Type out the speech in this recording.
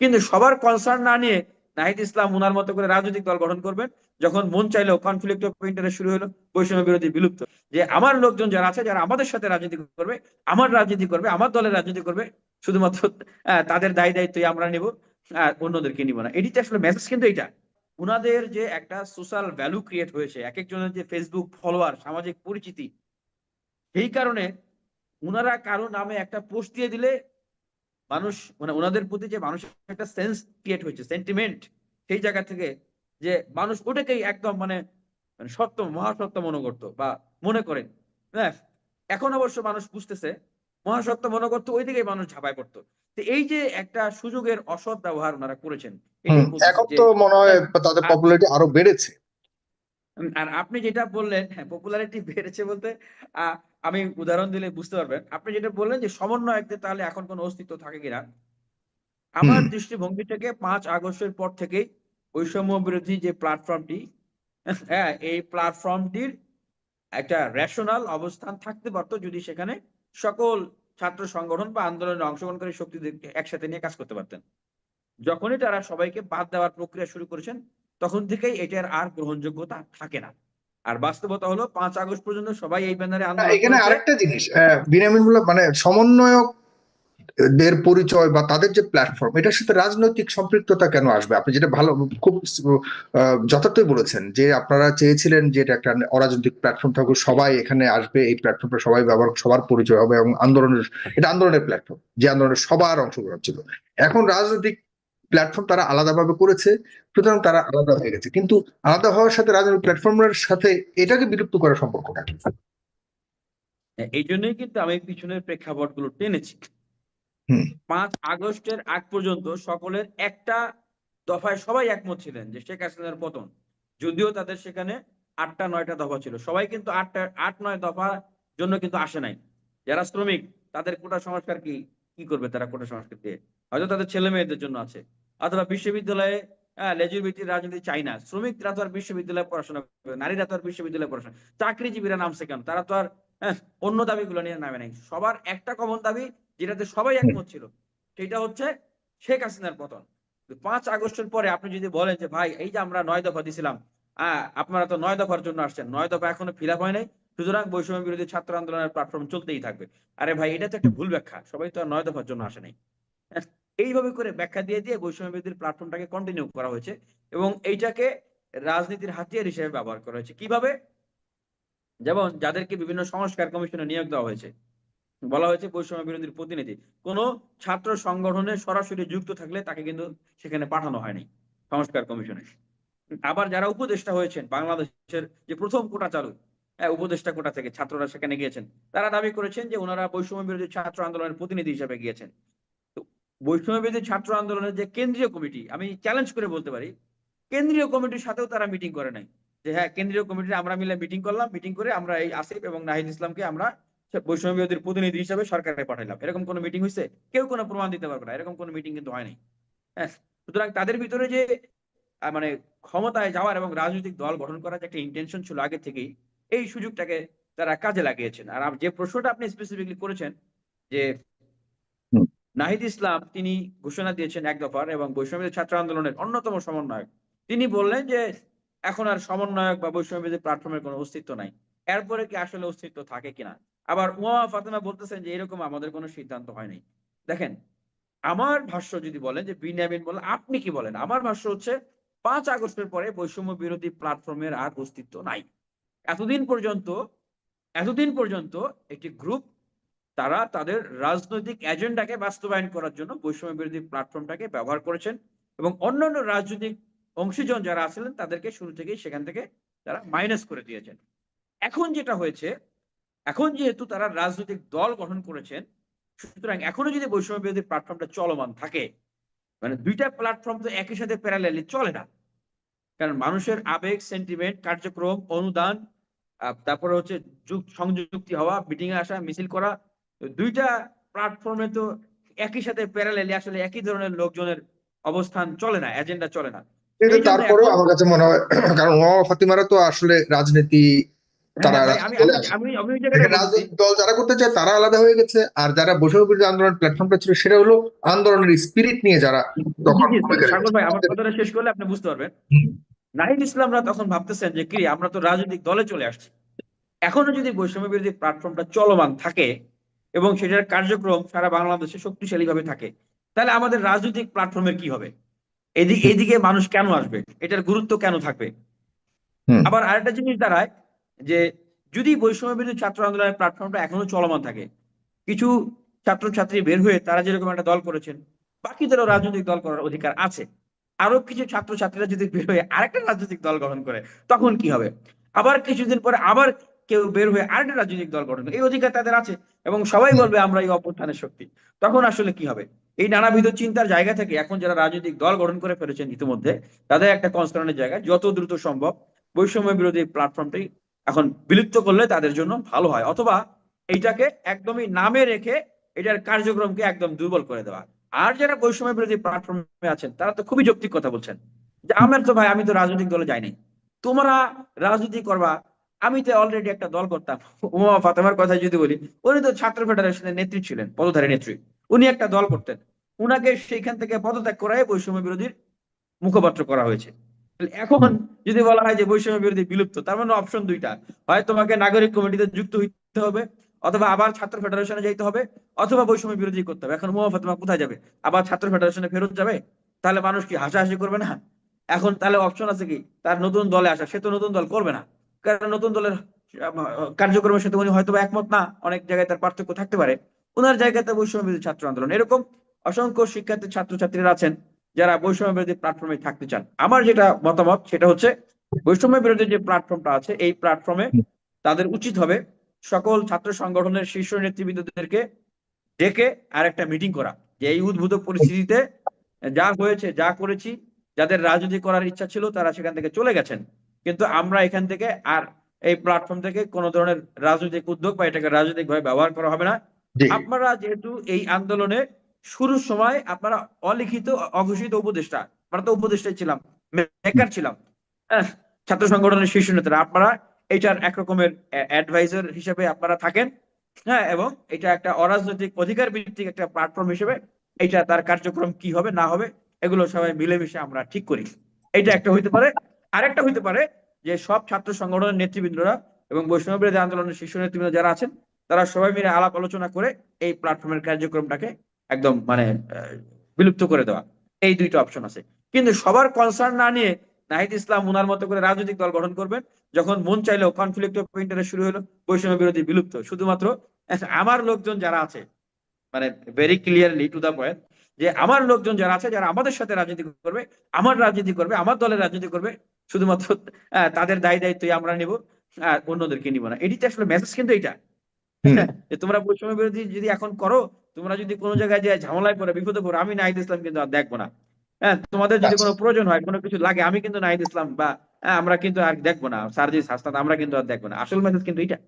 কিন্তু সবার কনসার্ন না নিয়ে নাহিদ ইসলাম উনার মতো করে রাজনৈতিক দল গঠন করবেন, যখন মন চাইলো কনফ্লিক্ট অফ ইন্টারেস্ট শুরু হলো, বৈষম্য বিরোধী বিলুপ্ত। যে আমার লোকজন যারা আছে, যারা আমাদের সাথে রাজনীতি করবে, আমার রাজনীতি করবে, আমার দলের রাজনীতি করবে, শুধুমাত্র তাদের দায় দায়িত্বই আমরা নিব অন্যদেরকে নিব না। এটি আসলে মেসেজ কিন্তু এটা, উনাদের যে একটা সোশ্যাল ভ্যালু ক্রিয়েট হয়েছে, এক একজনের যে ফেসবুক ফলোয়ার সামাজিক পরিচিতি, সেই কারণে উনারা কারও নামে একটা পোস্ট দিয়ে দিলে মানুষ মানে ওনাদের প্রতি যে মানুষের একটা সেন্স ক্রিয়েট হয়েছে সেন্টিমেন্ট সেই জায়গা থেকে যে মানুষ ওটাকেই একদম মানে মানে সত্য মহাসত্য মনে করতো বা মনে করেন হ্যাঁ এখন অবশ্য মানুষ বুঝতেছে মহাসত্য মনে করতো ওই দিকেই মানুষ ঝাঁপায় পড়তো। তো এই যে একটা সুযোগের অসৎ ব্যবহার ওনারা করেছেন এখন তো মনে হয় তাদের আর- পপুলারিটি আরও বেড়েছে। আর আপনি যেটা বললেন হ্যাঁ পপুলারিটি বেড়েছে বলতে আহ, আমি উদাহরণ দিলে বুঝতে পারবেন। আপনি যেটা বললেন যে সমন্বয়কদের তাহলে এখন কোনো অস্তিত্ব থাকে কিনা? আমার দৃষ্টিভঙ্গি থেকে পাঁচ আগস্টের পর থেকেই বৈষম্য বিরোধী যে প্ল্যাটফর্মটি হ্যাঁ এই প্ল্যাটফর্মটির একটা রেশনাল অবস্থান থাকতে পারতো যদি সেখানে সকল ছাত্র সংগঠন বা আন্দোলনে অংশগ্রহণকারী শক্তিদেরকে একসাথে নিয়ে কাজ করতে পারতেন। যখনই তারা সবাইকে বাদ দেওয়ার প্রক্রিয়া শুরু করেছেন তখন থেকেই এটার আর গ্রহণযোগ্যতা থাকে না। আর বাস্তবতা হলো পাঁচ আগস্ট পর্যন্ত সবাই এই ব্যানারে আন্দোলন এখানে আরেকটা জিনিস আহ, বিনামিন মানে সমন্বয়ক দের পরিচয় বা তাদের যে প্ল্যাটফর্ম এটার সাথে রাজনৈতিক সম্পৃক্ততা কেন আসবে? আপনি যেটা ভালো খুব যথার্থই বলেছেন যে আপনারা চেয়েছিলেন যে এটা একটা অরাজনৈতিক প্ল্যাটফর্ম থাকুক সবাই এখানে আসবে এই প্ল্যাটফর্মটা সবাই ব্যবহার সবার পরিচয় হবে এবং আন্দোলনের এটা আন্দোলনের প্ল্যাটফর্ম যে আন্দোলনের সবার অংশগ্রহণ ছিল। এখন রাজনৈতিক প্ল্যাটফর্ম তারা আলাদাভাবে করেছে সুতরাং তারা আলাদা হয়ে গেছে। কিন্তু আলাদা হওয়ার সাথে রাজনৈতিক প্ল্যাটফর্মের সাথে এটাকে বিলুপ্ত করার সম্পর্কটা কি? এই জন্যই কিন্তু আমি পিছনের প্রেক্ষাপটগুলো টেনেছি পাঁচ আগস্টের আগ পর্যন্ত সকলের একটা দফায় সবাই একমত ছিলেন যে শেখ হাসিনার পতন। যদিও তাদের সেখানে আটটা নয়টা দফা ছিল। সবাই কিন্তু আটটা আট নয় দফার জন্য কিন্তু আসে নাই। যারা শ্রমিক তাদের কোটা সংস্কার কি? কি করবে তারা কোটা সংস্কার দিয়ে? হয়তো তাদের ছেলে মেয়েদের জন্য আছে। অথবা বিশ্ববিদ্যালয়ে হ্যাঁ লেজুর ভিত্তির রাজনীতি চাই না। শ্রমিকরা তো আর বিশ্ববিদ্যালয়ে পড়াশোনা নারীরা তো আর বিশ্ববিদ্যালয়ে পড়াশোনা চাকরিজীবীরা নামছে কেন? তারা তো আর হ্যাঁ, অন্য দাবিগুলো নিয়ে নামে নাই। সবার একটা কমন দাবি যেটাতে সবাই একমত ছিল সেটা হচ্ছে শেখ হাসিনার পতন। পাঁচ আগস্টের পরে আপনি যদি বলেন যে ভাই এই যে আমরা নয় দফা দিছিলাম আহ আপনারা তো নয় দফার জন্য আসছেন নয় দফা এখনও ফিল আপ হয় নাই সুতরাং বৈষম্য বিরোধী ছাত্র আন্দোলনের প্ল্যাটফর্ম চলতেই থাকবে। আরে ভাই এটা তো একটা ভুল ব্যাখ্যা সবাই তো আর নয় দফার জন্য আসে নাই। হ্যাঁ, এইভাবে করে ব্যাখ্যা দিয়ে দিয়ে বৈষম্য বিরোধীর প্ল্যাটফর্মটাকে কন্টিনিউ করা হয়েছে এবং এইটাকে রাজনীতির হাতিয়ার হিসেবে ব্যবহার করা হয়েছে। কীভাবে? যেমন যাদেরকে বিভিন্ন সংস্কার কমিশনে নিয়োগ দেওয়া হয়েছে বলা হয়েছে বৈষম্য বিরোধীর প্রতিনিধি। কোন ছাত্র সংগঠনে সরাসরি যুক্ত থাকলে তাকে কিন্তু সেখানে পাঠানো হয়নি সংস্কার কমিশনে। আবার যারা উপদেষ্টা হয়েছেন বাংলাদেশের যে প্রথম কোটা চালু হ্যাঁ, উপদেষ্টা কোটা থেকে ছাত্ররা সেখানে গিয়েছেন তারা দাবি করেছেন যে ওনারা বৈষম্য বিরোধী ছাত্র আন্দোলনের প্রতিনিধি হিসেবে গিয়েছেন। বিরোধী ছাত্র আন্দোলনের যে কেন্দ্রীয় কমিটি, আমি চ্যালেঞ্জ করে বলতে পারি, কেন্দ্রীয় কমিটির সাথেও তারা মিটিং করে নাই। যে হ্যাঁ কেন্দ্রীয় কমিটির আমরা মিলে মিটিং করলাম মিটিং করে আমরা এই আসিফ এবং নাহিদ ইসলামকে আমরা বৈষম্য প্রতিনিধি হিসেবে সরকারে পাঠাইলাম। এরকম কোনো মিটিং হয়েছে কেউ কোনো প্রমাণ দিতে পারবে না। এরকম কোনো মিটিং কিন্তু হয়নি। হ্যাঁ সুতরাং তাদের ভিতরে যে মানে ক্ষমতায় যাওয়ার এবং রাজনৈতিক দল গঠন করার যে একটা ইন্টেনশন ছিল আগে থেকেই, এই সুযোগটাকে তারা কাজে লাগিয়েছেন। আর যে প্রশ্নটা আপনি স্পেসিফিকলি করেছেন, যে। নাহিদ ইসলাম, তিনি ঘোষণা দিয়েছেন এক দফার এবং বৈষম্য ছাত্র আন্দোলনের অন্যতম সমন্বয়ক। তিনি বললেন যে, এখন আর সমন্বয়ক বা বৈষম্য প্ল্যাটফর্মের কোনো অস্তিত্ব নাই। এরপরে কি আসলে অস্তিত্ব থাকে কিনা? আবার উমা ফাতেমা বলতেছেন যে, এরকম আমাদের কোনো সিদ্ধান্ত হয়নি দেখেন, আমার ভাষ্য যদি বলেন যে, বিনিয়ামিন বলেন আপনি কি বলেন? আমার ভাষ্য হচ্ছে, পাঁচ আগস্টের পরে বৈষম্য বিরোধী প্ল্যাটফর্মের আর অস্তিত্ব নাই। এতদিন পর্যন্ত এতদিন পর্যন্ত একটি গ্রুপ তারা তাদের রাজনৈতিক এজেন্ডাকে বাস্তবায়ন করার জন্য বৈষম্য বিরোধী প্ল্যাটফর্মটাকে ব্যবহার করেছেন এবং অন্যান্য রাজনৈতিক অংশীজন যারা আছিলেন তাদেরকে শুরু থেকেই সেখান থেকে তারা মাইনাস করে দিয়েছেন। এখন যেটা হয়েছে, এখন যেহেতু তারা রাজনৈতিক দল গঠন করেছেন, সুতরাং এখনও যদি বৈষম্য বিরোধী প্ল্যাটফর্মটা চলমান থাকে মানে দুইটা প্ল্যাটফর্ম তো একই সাথে প্যারালালি চলে না। কারণ মানুষের আবেগ সেন্টিমেন্ট কার্যক্রম, অনুদান তারপরে হচ্ছে যুগ, সংযুক্তি হওয়া মিটিং এ আসা, মিছিল করা দুইটা প্ল্যাটফর্মে তো একই সাথে প্যারালালি আসলে একই ধরনের লোকজনের অবস্থান চলে না এজেন্ডা চলে না। কিন্তু তারপরেও আমার কাছে মনে হয় কারণ ওমা ফাতিমারা তো আসলে রাজনীতি তারা হ্যাঁ দল যারা করতে চায় তারা আলাদা হয়ে গেছে। আর যারা বৈষম্য বিরোধী আন্দোলন প্ল্যাটফর্মটা ছিল সেটা হলো আন্দোলনের স্পিরিট নিয়ে যারা তখন ভাই আমার কথাটা শেষ করলে আপনি বুঝতে পারবেন। নাহিদ ইসলামরা তখন ভাবতেছেন যে কি আমরা তো রাজনৈতিক দলে চলে আসছি। এখনও যদি বৈষম্য বিরোধী প্ল্যাটফর্মটা চলমান থাকে এবং সেটার কার্যক্রম সারা বাংলাদেশে শক্তিশালী ভাবে থাকে। তাহলে আমাদের রাজনৈতিক প্ল্যাটফর্মের কি হবে? এদিকে এদিকে মানুষ কেন আসবে? এটার গুরুত্ব কেন থাকবে? আবার আরেকটা জিনিস দাঁড়ায় যে যদি বৈষম্য বিরোধী ছাত্র আন্দোলনের প্ল্যাটফর্মটা এখনও চলমান থাকে কিছু ছাত্রছাত্রী বের হয়ে তারা যেরকম একটা দল করেছেন বাকিদেরও রাজনৈতিক দল করার অধিকার আছে। আরও কিছু ছাত্রছাত্রীরা যদি বের হয়ে আরেকটা রাজনৈতিক দল গঠন করে তখন কি হবে? আবার কিছুদিন পরে আবার কেউ বের হয়ে আরেকটা রাজনৈতিক দল গঠন এই অধিকার তাদের আছে এবং সবাই বলবে আমরা এই অভ্যুত্থানের শক্তি। তখন আসলে কি হবে? এই নানাবিধ চিন্তার জায়গা থেকে এখন যারা রাজনৈতিক দল গঠন করে ফেলেছেন ইতিমধ্যে তাদের একটা কনসার্নের জায়গা। যত দ্রুত সম্ভব বৈষম্য বিরোধী প্ল্যাটফর্মটি এখন বিলুপ্ত করলে তাদের জন্য ভালো হয়। অথবা এইটাকে একদমই নামে রেখে এটার কার্যক্রমকে একদম দুর্বল করে দেওয়া। আর যারা বৈষম্য বিরোধী প্ল্যাটফর্মে আছেন তারা তো খুবই যৌক্তিক কথা বলছেন। যে আমার তো ভাই আমি তো রাজনৈতিক দলে যাইনি। তোমরা রাজনীতি করবা আমি তো অলরেডি একটা দল করতাম। উমা, ফাতেমার কথা যদি বলি, উনি তো ছাত্র ফেডারেশনের নেত্রী ছিলেন, পদধারী নেত্রী। উনি একটা দল করতেন। উনাকে সেইখান থেকে পদত্যাগ করায় বৈষম্য বিরোধীর মুখপাত্র করা হয়েছে। এখন যদি বলা হয় যে বৈষম্য বিরোধী বিলুপ্ত, তার মানে অপশন দুইটা। হয় তোমাকে নাগরিক কমিটিতে যুক্ত হইতে হবে, অথবা আবার ছাত্র ফেডারেশনে যাইতে হবে, অথবা বৈষম্য বিরোধী করতে হবে। এখন মোহাম্মদ ফাতেমা কোথায় যাবে? আবার ছাত্র ফেডারেশনে ফেরত যাবে? তাহলে মানুষ কি হাসাহাসি করবে না? এখন তাহলে অপশন আছে কি? তার নতুন দলে আসা। সে তো নতুন দল করবে না। কারণ নতুন দলের কার্যক্রমের সাথে উনি হয়তো একমত না, অনেক জায়গায় তার পার্থক্য থাকতে পারে। ওনার জায়গাতে বৈষম্য বিরোধী ছাত্র আন্দোলন। এরকম অসংখ্য শিক্ষার্থী, ছাত্রছাত্রীরা আছেন যারা বৈষম্য বিরোধী প্ল্যাটফর্মে থাকতে চান। আমার যেটা মতামত, সেটা হচ্ছে বৈষম্য বিরোধী যে প্ল্যাটফর্মটা আছে, এই প্ল্যাটফর্মে তাদের উচিত হবে সকল ছাত্র সংগঠনের শীর্ষ নেতৃবৃন্দদেরকে ডেকে আর একটা মিটিং করা। যে এই উদ্ভূত পরিস্থিতিতে যা হয়েছে, যা করেছি, যাদের রাজনীতি করার ইচ্ছা ছিল, তারা সেখান থেকে চলে গেছেন। কিন্তু আমরা এখান থেকে আর এই প্ল্যাটফর্ম থেকে কোনো ধরনের রাজনৈতিক উদ্যোগ বা এটাকে রাজনৈতিক ভাবে ব্যবহার করা হবে না। আপনারা যেহেতু এই আন্দোলনে শুরুর সময় আপনারা অলিখিত অঘোষিত উপদেষ্টা আমরা তো উপদেষ্টাই ছিলাম মেকার ছিলাম ছাত্র সংগঠনের শীর্ষ নেতারা আপনারা এটার একরকমের অ্যাডভাইজার হিসেবে আপনারা থাকেন হ্যাঁ এবং এটা একটা অরাজনৈতিক অধিকার ভিত্তিক একটা প্ল্যাটফর্ম হিসেবে এটা তার কার্যক্রম কি হবে না হবে এগুলো সবাই মিলেমিশে আমরা ঠিক করি। এটা একটা হইতে পারে। আরেকটা হইতে পারে যে সব ছাত্র সংগঠনের নেতৃবৃন্দরা এবং বৈষম্য বিরোধী আন্দোলনের শীর্ষ নেতৃবৃন্দ যারা আছেন, তারা সবাই মিলে আলাপ আলোচনা করে এই প্ল্যাটফর্মের কার্যক্রমটাকে একদম মানে বিলুপ্ত করে দেওয়া। এই দুইটা অপশন আছে। কিন্তু সবার কনসার্ন না নিয়ে নাহিদ ইসলাম উনার মতো করে রাজনৈতিক দল গঠন করবেন, যখন মন চাইলেও কনফ্লিক্ট অফ ইন্টারেস্ট শুরু হলো বৈষম্য বিরোধী বিলুপ্ত। শুধুমাত্র আমার লোকজন যারা আছে মানে very clearly to the point যে আমার লোকজন যারা আছে, যারা আমাদের সাথে রাজনীতি করবে, আমার রাজনীতি করবে, আমার দলের রাজনীতি করবে শুধুমাত্র তাদের দায় দায়িত্বই আমরা নিব আর অন্যদেরকে নিব না। এটি আসলে মেসেজ কিন্তু এটা হুম। যে তোমরা বৈষম্য বিরোধী যদি এখন করো তোমরা যদি কোনো জায়গায় যে ঝামেলায় পড়ে বিপদে পড়ো আমি নাহিদ ইসলাম কিন্তু আর দেখব না। হ্যাঁ তোমাদের যদি আচ্ছা। কোনো প্রয়োজন হয় কোনো কিছু লাগে আমি কিন্তু নাহিদ ইসলাম বা হ্যাঁ, আমরা কিন্তু আর দেখব না। সার্জিস হাসনাত আমরা কিন্তু আর দেখব না। আসল মেসেজ কিন্তু এটা